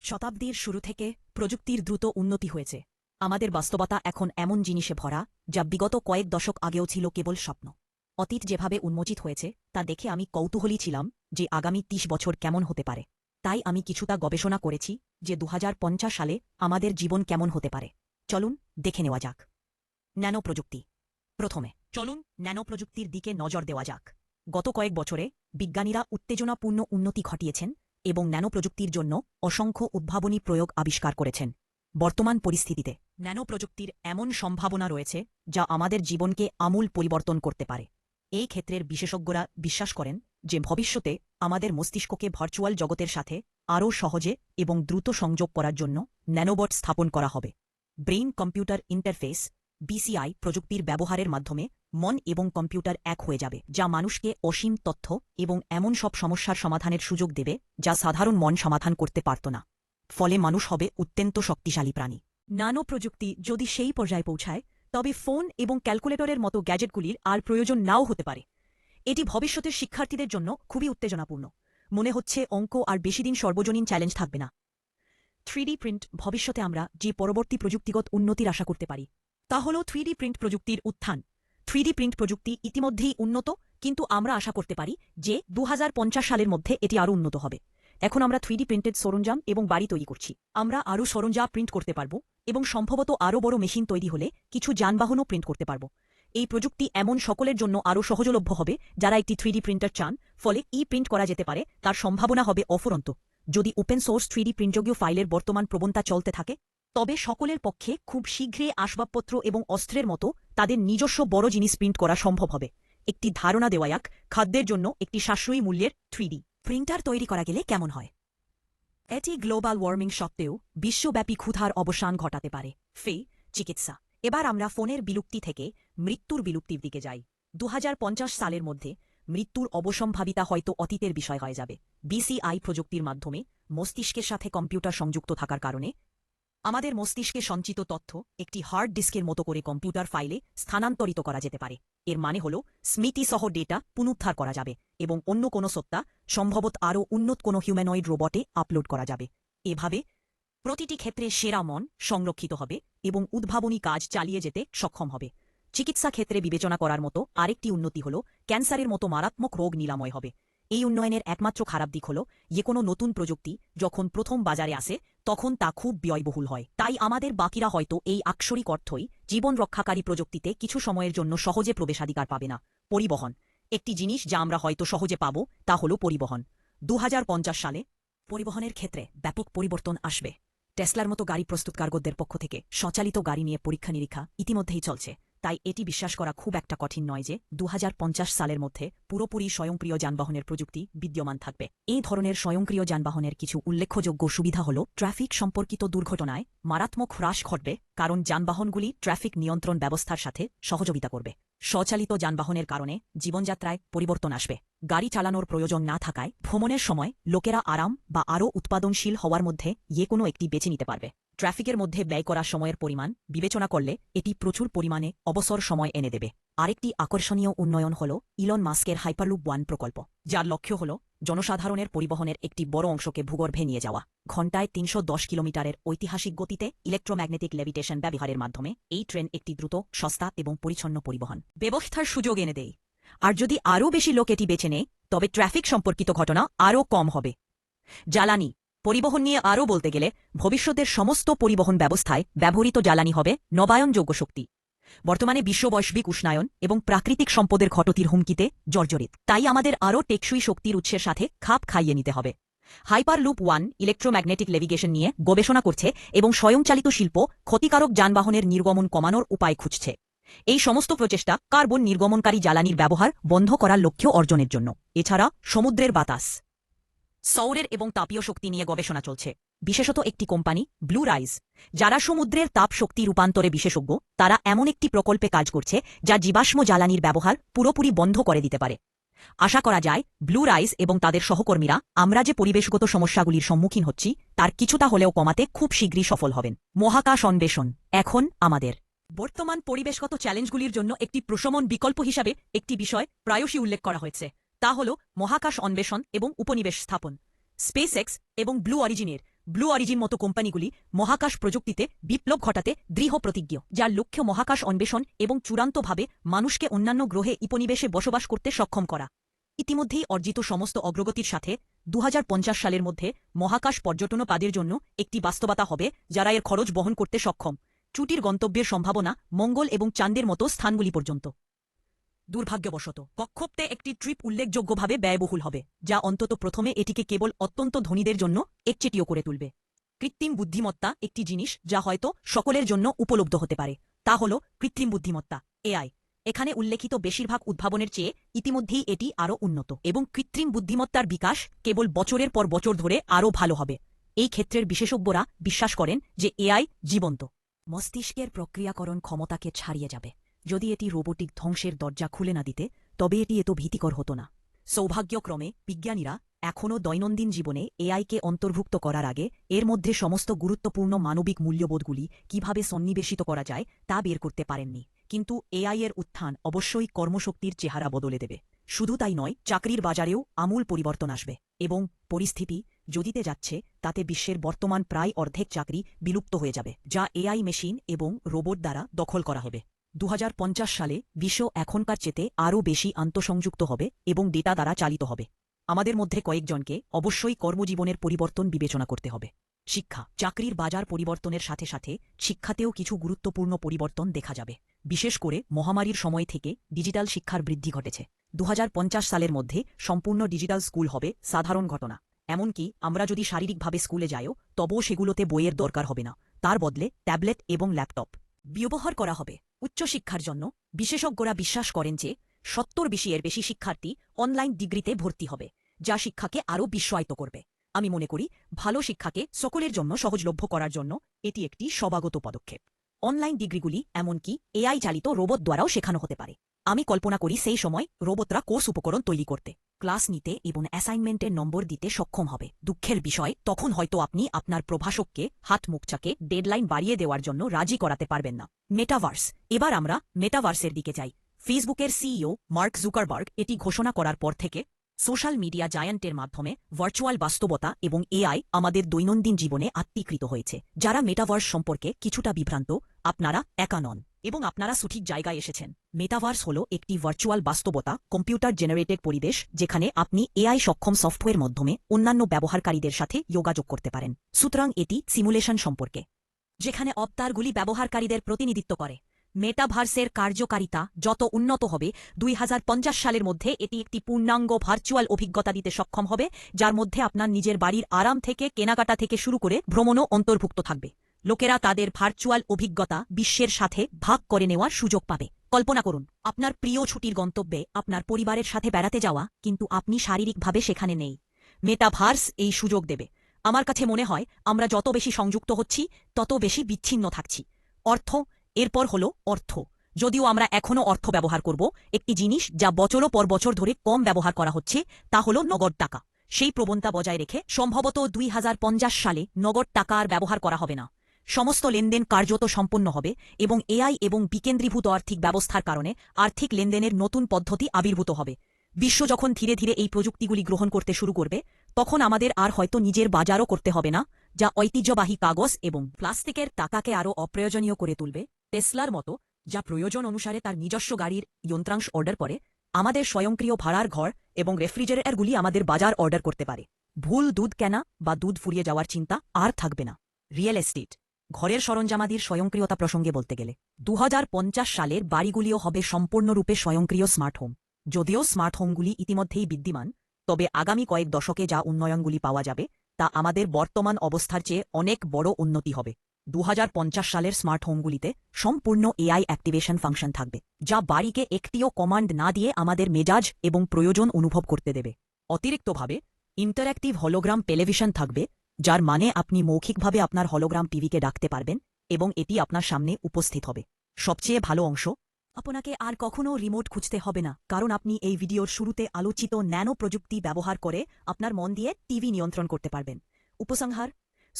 শতাব্দীর শুরু থেকে প্রযুক্তির দ্রুত উন্নতি হয়েছে। আমাদের বাস্তবতা এখন এমন জিনিসে ভরা, যা বিগত কয়েক দশক আগেও ছিল কেবল স্বপ্ন। অতীত যেভাবে উন্মোচিত হয়েছে, তা দেখে আমি কৌতূহলী ছিলাম যে আগামী ৩০ বছর কেমন হতে পারে। তাই আমি কিছুটা গবেষণা করেছি যে দুহাজার পঞ্চাশ সালে আমাদের জীবন কেমন হতে পারে। চলুন দেখে নেওয়া যাক। ন্যানো প্রযুক্তি। প্রথমে, চলুন ন্যানো প্রযুক্তির দিকে নজর দেওয়া যাক। গত কয়েক বছরে বিজ্ঞানীরা উত্তেজনাপূর্ণ উন্নতি ঘটিয়েছেন এবং ন্যানো প্রযুক্তির জন্য অসংখ্য উদ্ভাবনী প্রয়োগ আবিষ্কার করেছেন। বর্তমান পরিস্থিতিতে ন্যানো প্রযুক্তির এমন সম্ভাবনা রয়েছে যা আমাদের জীবনকে আমূল পরিবর্তন করতে পারে। এই ক্ষেত্রের বিশেষজ্ঞরা বিশ্বাস করেন যে ভবিষ্যতে আমাদের মস্তিষ্ককে ভার্চুয়াল জগতের সাথে আরও সহজে এবং দ্রুত সংযোগ করার জন্য ন্যানোবট স্থাপন করা হবে। ব্রেইন কম্পিউটার ইন্টারফেস বিসিআই প্রযুক্তির ব্যবহারের মাধ্যমে মন এবং কম্পিউটার এক হয়ে যাবে, যা মানুষকে অসীম তথ্য এবং এমন সব সমস্যার সমাধানের সুযোগ দেবে, যা সাধারণ মন সমাধান করতে পারত না। ফলে মানুষ হবে অত্যন্ত শক্তিশালী প্রাণী। নানো প্রযুক্তি যদি সেই পর্যায়ে পৌঁছায়, তবে ফোন এবং ক্যালকুলেটরের মতো গ্যাজেটগুলির আর প্রয়োজন নাও হতে পারে। এটি ভবিষ্যতের শিক্ষার্থীদের জন্য খুবই উত্তেজনাপূর্ণ। মনে হচ্ছে অঙ্ক আর বেশিদিন সর্বজনীন চ্যালেঞ্জ থাকবে না। থ্রিডি প্রিন্ট, ভবিষ্যতে আমরা যে পরবর্তী প্রযুক্তিগত উন্নতির আশা করতে পারি। তা হল থ্রিডি প্রিন্ট প্রযুক্তির উত্থান। থ্রিডি প্রিন্ট প্রযুক্তি ইতিমধ্যেই উন্নত, কিন্তু আমরা আশা করতে পারি যে দু হাজার পঞ্চাশ সালের মধ্যে এটি আরও উন্নত হবে। এখন আমরা থ্রিডি প্রিন্টেড সরঞ্জাম এবং বাড়ি তৈরি করছি। আমরা আরও সরঞ্জাম প্রিন্ট করতে পারব এবং সম্ভবত আরও বড় মেশিন তৈরি হলে কিছু যানবাহনও প্রিন্ট করতে পারব। এই প্রযুক্তি এমন সকলের জন্য আরও সহজলভ্য হবে যারা একটি থ্রিডি প্রিন্টার চান, ফলে ই প্রিন্ট করা যেতে পারে, তার সম্ভাবনা হবে অফুরন্ত। যদি ওপেন সোর্স থ্রিডি প্রিন্টযোগ্য ফাইলের বর্তমান প্রবণতা চলতে থাকে তবে সকলের পক্ষে খুব শীঘ্রই আসবাবপত্র এবং অস্ত্রের মতো তাদের নিজস্ব বড় জিনিস প্রিন্ট করা সম্ভব হবে। একটি ধারণা দেওয়া যাক খাদ্যের জন্য একটি সাশ্রয়ী মূল্যের থ্রিডি। প্রিন্টার তৈরি করা গেলে কেমন হয়? এটি গ্লোবাল ওয়ার্মিং সত্ত্বেও বিশ্বব্যাপী ক্ষুধার অবসান ঘটাতে পারে। ফে, চিকিৎসা। এবার আমরা ফোনের বিলুপ্তি থেকে মৃত্যুর বিলুপ্তির দিকে যাই। দু হাজার পঞ্চাশ সালের মধ্যে মৃত্যুর অবসম্ভাবিতা হয়তো অতীতের বিষয় হয়ে যাবে। বিসিআই প্রযুক্তির মাধ্যমে মস্তিষ্কের সাথে কম্পিউটার সংযুক্ত থাকার কারণে আমাদের মস্তিষ্কে সঞ্চিত তথ্য একটি হার্ড ডিস্কের মতো করে কম্পিউটার ফাইলে স্থানান্তরিত করা যেতে পারে। এর মানে হল, স্মৃতিসহ ডেটা পুনরুদ্ধার করা যাবে এবং অন্য কোনো সত্তা, সম্ভবত আরও উন্নত কোনো হিউম্যানয়েড রোবটে আপলোড করা যাবে। এভাবে প্রতিটি ক্ষেত্রে সেরা মন সংরক্ষিত হবে এবং উদ্ভাবনী কাজ চালিয়ে যেতে সক্ষম হবে। চিকিৎসা ক্ষেত্রে বিবেচনা করার মতো আরেকটি উন্নতি হল, ক্যান্সারের মতো মারাত্মক রোগ নিরাময় হবে। এই উন্নয়নের একমাত্র খারাপ দিক হল, যে কোনো নতুন প্রযুক্তি যখন প্রথম বাজারে আসে তখন তা খুব ব্যয়বহুল হয়। তাই আমাদের বাকিরা হয়তো এই আক্ষরিক অর্থই জীবন রক্ষাকারী প্রযুক্তিতে কিছু সময়ের জন্য সহজে প্রবেশাধিকার পাবে না। পরিবহন। একটি জিনিস যা আমরা হয়তো সহজে পাব, তা হল পরিবহন। দু হাজার পঞ্চাশ সালে পরিবহনের ক্ষেত্রে ব্যাপক পরিবর্তন আসবে। টেসলার মতো গাড়ি প্রস্তুতকারকদের পক্ষ থেকে স্বচালিত গাড়ি নিয়ে পরীক্ষা নিরীক্ষা ইতিমধ্যেই চলছে। তাই এটি বিশ্বাস করা খুব একটা কঠিন নয় যে দু হাজার পঞ্চাশ সালের মধ্যে পুরোপুরি স্বয়ংক্রিয় যানবাহনের প্রযুক্তি বিদ্যমান থাকবে। এই ধরনের স্বয়ংক্রিয় যানবাহনের কিছু উল্লেখযোগ্য সুবিধা হল, ট্রাফিক সম্পর্কিত দুর্ঘটনায় মারাত্মক হ্রাস ঘটবে, কারণ যানবাহনগুলি ট্রাফিক নিয়ন্ত্রণ ব্যবস্থার সাথে সহযোগিতা করবে। স্বচালিত যানবাহনের কারণে জীবনযাত্রায় পরিবর্তন আসবে। গাড়ি চালানোর প্রয়োজন না থাকায় ভ্রমণের সময় লোকেরা আরাম বা আরও উৎপাদনশীল হওয়ার মধ্যে যে কোনো একটি বেছে নিতে পারবে। ট্রাফিকের মধ্যে ব্যয় করা সময়ের পরিমাণ বিবেচনা করলে এটি প্রচুর পরিমাণে অবসর সময় এনে দেবে। আরেকটি আকর্ষণীয় উন্নয়ন হল ইলন মাস্কের হাইপারলুপ ওয়ান প্রকল্প, যার লক্ষ্য হল জনসাধারণের পরিবহনের একটি বড় অংশকে ভূগর্ভে নিয়ে যাওয়া। ঘণ্টায় তিনশো দশ কিলোমিটারের ঐতিহাসিক গতিতে ইলেকট্রোম্যাগনেটিক লেভিটেশন ব্যবহারের মাধ্যমে এই ট্রেন একটি দ্রুত, সস্তা এবং পরিচ্ছন্ন পরিবহন। ব্যবস্থার সুযোগ এনে দেয়। আর যদি আরও বেশি লোক এটি বেছে নেয়, তবে ট্রাফিক সম্পর্কিত ঘটনা আরও কম হবে। জ্বালানি পরিবহন নিয়ে আরও বলতে গেলে, ভবিষ্যতের সমস্ত পরিবহন ব্যবস্থায় ব্যবহৃত জ্বালানি হবে নবায়নযোগ্য শক্তি। বর্তমানে বিশ্ববৈশ্বিক উষ্ণায়ন এবং প্রাকৃতিক সম্পদের ঘটতির হুমকিতে জর্জরিত। তাই আমাদের আরও টেকসই শক্তির উৎসের সাথে খাপ খাইয়ে নিতে হবে। Hyperloop One electromagnetic levitation নিয়ে গবেষণা করছে এবং স্বয়ংচালিত শিল্প ক্ষতিকারক যানবাহনের নির্গমন কমানোর উপায় খুঁজছে। এই সমস্ত প্রচেষ্টা কার্বন নির্গমনকারী জ্বালানির ব্যবহার বন্ধ করার লক্ষ্য অর্জনের জন্য। এছাড়া সমুদ্রের বাতাস। সৌরের এবং তাপীয় শক্তি নিয়ে গবেষণা চলছে। বিশেষত একটি কোম্পানি, ব্লু রাইজ, যারা সমুদ্রের তাপ শক্তি রূপান্তরে বিশেষজ্ঞ, তারা এমন একটি প্রকল্পে কাজ করছে, যা জীবাশ্ম জ্বালানির ব্যবহার পুরোপুরি বন্ধ করে দিতে পারে। আশা করা যায়, ব্লু রাইজ এবং তাদের সহকর্মীরা, আমরা যে পরিবেশগত সমস্যাগুলির সম্মুখীন হচ্ছি, তার কিছুটা হলেও কমাতে খুব শীঘ্রই সফল হবেন। মহাকাশ অন্বেষণ, এখন আমাদের। বর্তমান পরিবেশগত চ্যালেঞ্জগুলির জন্য একটি প্রশমন বিকল্প হিসাবে একটি বিষয় প্রায়শই উল্লেখ করা হয়েছে। তা হল মহাকাশ অন্বেষণ এবং উপনিবেশ স্থাপন। স্পেসএক্স এবং ব্লু অরিজিনের, ব্লু অরিজিন মতো কোম্পানিগুলি মহাকাশ প্রযুক্তিতে বিপ্লব ঘটাতে দৃঢ় প্রতিজ্ঞ, যার লক্ষ্য মহাকাশ অন্বেষণ এবং চূড়ান্তভাবে মানুষকে অন্যান্য গ্রহে উপনিবেশে বসবাস করতে সক্ষম করা। ইতিমধ্যেই অর্জিত সমস্ত অগ্রগতির সাথে দু হাজার পঞ্চাশ সালের মধ্যে মহাকাশ পর্যটন কাদের জন্য একটি বাস্তবতা হবে, যারা এর খরচ বহন করতে সক্ষম। চুটির গন্তব্যের সম্ভাবনা মঙ্গল এবং চাঁদের মতো স্থানগুলি পর্যন্ত। দুর্ভাগ্যবশত, কক্ষপথে একটি ট্রিপ উল্লেখযোগ্যভাবে ব্যয়বহুল হবে, যা অন্তত প্রথমে এটিকে কেবল অত্যন্ত ধনীদের জন্য একচেটিও করে তুলবে। কৃত্রিম বুদ্ধিমত্তা একটি জিনিস যা হয়তো সকলের জন্য উপলব্ধ হতে পারে, তা হল কৃত্রিম বুদ্ধিমত্তা এআই এখানে উল্লেখিত বেশিরভাগ উদ্ভাবনের চেয়ে ইতিমধ্যেই এটি আরও উন্নত এবং কৃত্রিম বুদ্ধিমত্তার বিকাশ কেবল বছরের পর বছর ধরে আরও ভালো হবে। এই ক্ষেত্রের বিশেষজ্ঞরা বিশ্বাস করেন যে এআই জীবন্ত। মস্তিষ্কের প্রক্রিয়াকরণ ক্ষমতাকে ছাড়িয়ে যাবে। যদি এটি রোবোটিক ধ্বংসের দরজা খুলে না দিতে, তবে এটি এত ভীতিকর হতো না। সৌভাগ্যক্রমে, বিজ্ঞানীরা এখনও দৈনন্দিন জীবনে এআইকে অন্তর্ভুক্ত করার আগে এর মধ্যে সমস্ত গুরুত্বপূর্ণ মানবিক মূল্যবোধগুলি কীভাবে সন্নিবেশিত করা যায় তা বের করতে পারেননি। কিন্তু এআই এর উত্থান অবশ্যই কর্মশক্তির চেহারা বদলে দেবে। শুধু তাই নয়, চাকরির বাজারেও আমূল পরিবর্তন আসবে এবং পরিস্থিতি যদিতে যাচ্ছে, তাতে বিশ্বের বর্তমান প্রায় অর্ধেক চাকরি বিলুপ্ত হয়ে যাবে, যা এআই মেশিন এবং রোবট দ্বারা দখল করা হবে। দু হাজার পঞ্চাশ সালে বিশ্ব এখনকার চেতে আরও বেশি আন্তঃসংযুক্ত হবে এবং ডেটা দ্বারা চালিত হবে। আমাদের মধ্যে কয়েকজনকে অবশ্যই কর্মজীবনের পরিবর্তন বিবেচনা করতে হবে। শিক্ষা, চাকরির বাজার পরিবর্তনের সাথে সাথে শিক্ষাতেও কিছু গুরুত্বপূর্ণ পরিবর্তন দেখা যাবে। বিশেষ করে মহামারীর সময় থেকে ডিজিটাল শিক্ষার বৃদ্ধি ঘটেছে। দু হাজার পঞ্চাশ সালের মধ্যে সম্পূর্ণ ডিজিটাল স্কুল হবে সাধারণ ঘটনা। এমনকি আমরা যদি শারীরিকভাবে স্কুলে যাইও, তবুও সেগুলোতে বইয়ের দরকার হবে না। তার বদলে ট্যাবলেট এবং ল্যাপটপ। ব্যবহার করা হবে। উচ্চশিক্ষার জন্য বিশেষজ্ঞরা বিশ্বাস করেন যে সত্তর বেশি এর বেশি শিক্ষার্থী অনলাইন ডিগ্রিতে ভর্তি হবে, যা শিক্ষাকে আরও বিস্ময়িত করবে। আমি মনে করি ভালো শিক্ষাকে সকলের জন্য সহজলভ্য করার জন্য এটি একটি সবাগত পদক্ষেপ। অনলাইন ডিগ্রিগুলি এমনকি এআই চালিত রোবট দ্বারাও শেখানো হতে পারে। আমি কল্পনা করি সেই সময় রোবটরা কোর্স উপকরণ তৈরি করতে। ক্লাস নিতে এবং অ্যাসাইনমেন্টের নম্বর দিতে সক্ষম হবে। দুঃখের বিষয়, তখন হয়তো আপনি আপনার প্রভাষককে হাত মুখচাকে ডেডলাইন বাড়িয়ে দেওয়ার জন্য রাজি করাতে পারবেন না। মেটাভার্স, এবার আমরা মেটাভার্সের দিকে যাই। ফেসবুকের সিইও মার্ক জুকারবার্গ এটি ঘোষণা করার পর থেকে সোশ্যাল মিডিয়া জায়ান্টের মাধ্যমে ভার্চুয়াল বাস্তবতা এবং এআই আমাদের দৈনন্দিন জীবনে আত্মীকৃত হয়েছে। যারা মেটাভার্স সম্পর্কে কিছুটা বিভ্রান্ত, আপনারা একা নন এবং আপনারা সঠিক জায়গায় এসেছেন। মেটাভার্স হল একটি ভার্চুয়াল বাস্তবতা, কম্পিউটার জেনারেটেড পরিবেশ যেখানে আপনি এআই সক্ষম সফটওয়্যার মাধ্যমে অন্যান্য ব্যবহারকারীদের সাথে যোগাযোগ করতে পারেন। সুতরাং এটি সিমুলেশন সম্পর্কে, যেখানে অবতারগুলি ব্যবহারকারীদের প্রতিনিধিত্ব করে। মেটাভার্সের কার্যকারিতা যত উন্নত হবে, দুই হাজার পঞ্চাশ সালের মধ্যে এটি একটি পূর্ণাঙ্গ ভার্চুয়াল অভিজ্ঞতা দিতে সক্ষম হবে, যার মধ্যে আপনার নিজের বাড়ির আরাম থেকে, কেনাকাটা থেকে শুরু করে ভ্রমণও অন্তর্ভুক্ত থাকবে। লোকেরা তাদের ভার্চুয়াল অভিজ্ঞতা বিশ্বের সাথে ভাগ করে নেওয়ার সুযোগ পাবে। কল্পনা করুন, আপনার প্রিয় ছুটির গন্তব্যে আপনার পরিবারের সাথে বেড়াতে যাওয়া, কিন্তু আপনি শারীরিকভাবে সেখানে নেই। মেটাভার্স এই সুযোগ দেবে। আমার কাছে মনে হয়, আমরা যত বেশি সংযুক্ত হচ্ছি, তত বেশি বিচ্ছিন্ন থাকছি। অর্থ এরপর হল অর্থ। যদিও আমরা এখনও অর্থ ব্যবহার করব, একটি জিনিস যা বছরও পর বছর ধরে কম ব্যবহার করা হচ্ছে, তা হল নগদ টাকা। সেই প্রবণতা বজায় রেখে সম্ভবত দুই হাজার পঞ্চাশ সালে নগদ টাকা আর ব্যবহার করা হবে না। সমস্ত লেনদেন কার্যত সম্পন্ন হবে এবং এআই এবং বিকেন্দ্রীভূত আর্থিক ব্যবস্থার কারণে আর্থিক লেনদেনের নতুন পদ্ধতি আবির্ভূত হবে। বিশ্ব যখন ধীরে ধীরে এই প্রযুক্তিগুলি গ্রহণ করতে শুরু করবে, তখন আমাদের আর হয়তো নিজের বাজারও করতে হবে না, যা ঐতিহ্যবাহী কাগজ এবং প্লাস্টিকের টাকাকে আরও অপ্রয়োজনীয় করে তুলবে। টেসলার মতো, যা প্রয়োজন অনুসারে তার নিজস্ব গাড়ির যন্ত্রাংশ অর্ডার করে, আমাদের স্বয়ংক্রিয় ভাড়ার ঘর এবং রেফ্রিজারেটরগুলি আমাদের বাজার অর্ডার করতে পারে। ভুল দুধ কেনা বা দুধ ফুরিয়ে যাওয়ার চিন্তা আর থাকবে না। রিয়েল এস্টেট, ঘরের সরঞ্জামাদির স্বয়ংক্রিয়তা প্রসঙ্গে বলতে গেলে দু হাজার পঞ্চাশ সালের বাড়িগুলিও হবে সম্পূর্ণরূপে স্বয়ংক্রিয় স্মার্ট হোম। যদিও স্মার্ট হোমগুলি ইতিমধ্যেই বিদ্যমান, তবে আগামী কয়েক দশকে যা উন্নয়নগুলি পাওয়া যাবে, তা আমাদের বর্তমান অবস্থার চেয়ে অনেক বড় উন্নতি হবে। দু হাজার পঞ্চাশ সালের স্মার্ট হোমগুলিতে সম্পূর্ণ এআই অ্যাক্টিভেশন ফাংশন থাকবে, যা বাড়িকে একটিও কমান্ড না দিয়ে আমাদের মেজাজ এবং প্রয়োজন অনুভব করতে দেবে। অতিরিক্তভাবে, ইন্টারঅ্যাক্টিভ হলোগ্রাম টেলিভিশন থাকবে, যার মানে আপনি মৌখিকভাবে আপনার হলোগ্রাম টিভিকে ডাকতে পারবেন এবং এটি আপনার সামনে উপস্থিত হবে। সবচেয়ে ভালো অংশ, আপনাকে আর কখনও রিমোট খুঁজতে হবে না, কারণ আপনি এই ভিডিওর শুরুতে আলোচিত ন্যানো প্রযুক্তি ব্যবহার করে আপনার মন দিয়ে টিভি নিয়ন্ত্রণ করতে পারবেন। উপসংহার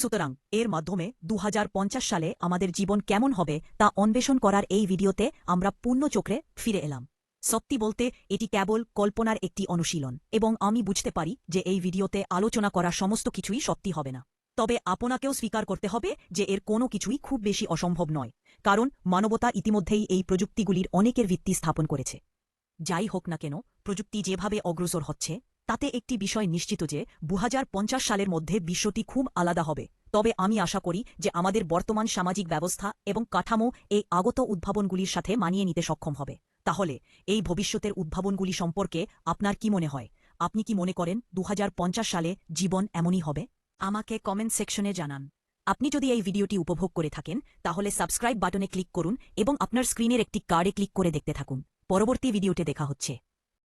সুতরাং এর মাধ্যমে দু হাজার পঞ্চাশ সালে আমাদের জীবন কেমন হবে তা অন্বেষণ করার এই ভিডিওতে আমরা পূর্ণ চোখে ফিরে এলাম। সত্যি বলতে, এটি কেবল কল্পনার একটি অনুশীলন এবং আমি বুঝতে পারি যে এই ভিডিওতে আলোচনা করা সমস্ত কিছুই সত্যি হবে না। তবে আপনাকেও স্বীকার করতে হবে যে এর কোনো কিছুই খুব বেশি অসম্ভব নয়, কারণ মানবতা ইতিমধ্যেই এই প্রযুক্তিগুলির অনেকের ভিত্তি স্থাপন করেছে। যাই হোক না কেন, প্রযুক্তি যেভাবে অগ্রসর হচ্ছে তাতে একটি বিষয় নিশ্চিত যে দু হাজার পঞ্চাশ সালের মধ্যে বিশ্বটি খুব আলাদা হবে। তবে আমি আশা করি যে আমাদের বর্তমান সামাজিক ব্যবস্থা এবং কাঠামো এই আগত উদ্ভাবনগুলির সাথে মানিয়ে নিতে সক্ষম হবে। তাহলে, এই ভবিষ্যতের উদ্ভাবনগুলি সম্পর্কে আপনার কি মনে হয়? আপনি কি মনে করেন দু হাজার পঞ্চাশ সালে জীবন এমনই হবে? আমাকে কমেন্ট সেকশনে জানান। আপনি যদি এই ভিডিওটি উপভোগ করে থাকেন, তাহলে সাবস্ক্রাইব বাটনে ক্লিক করুন এবং আপনার স্ক্রিনের একটি কার্ডে ক্লিক করে দেখতে থাকুন। পরবর্তী ভিডিওতে দেখা হচ্ছে।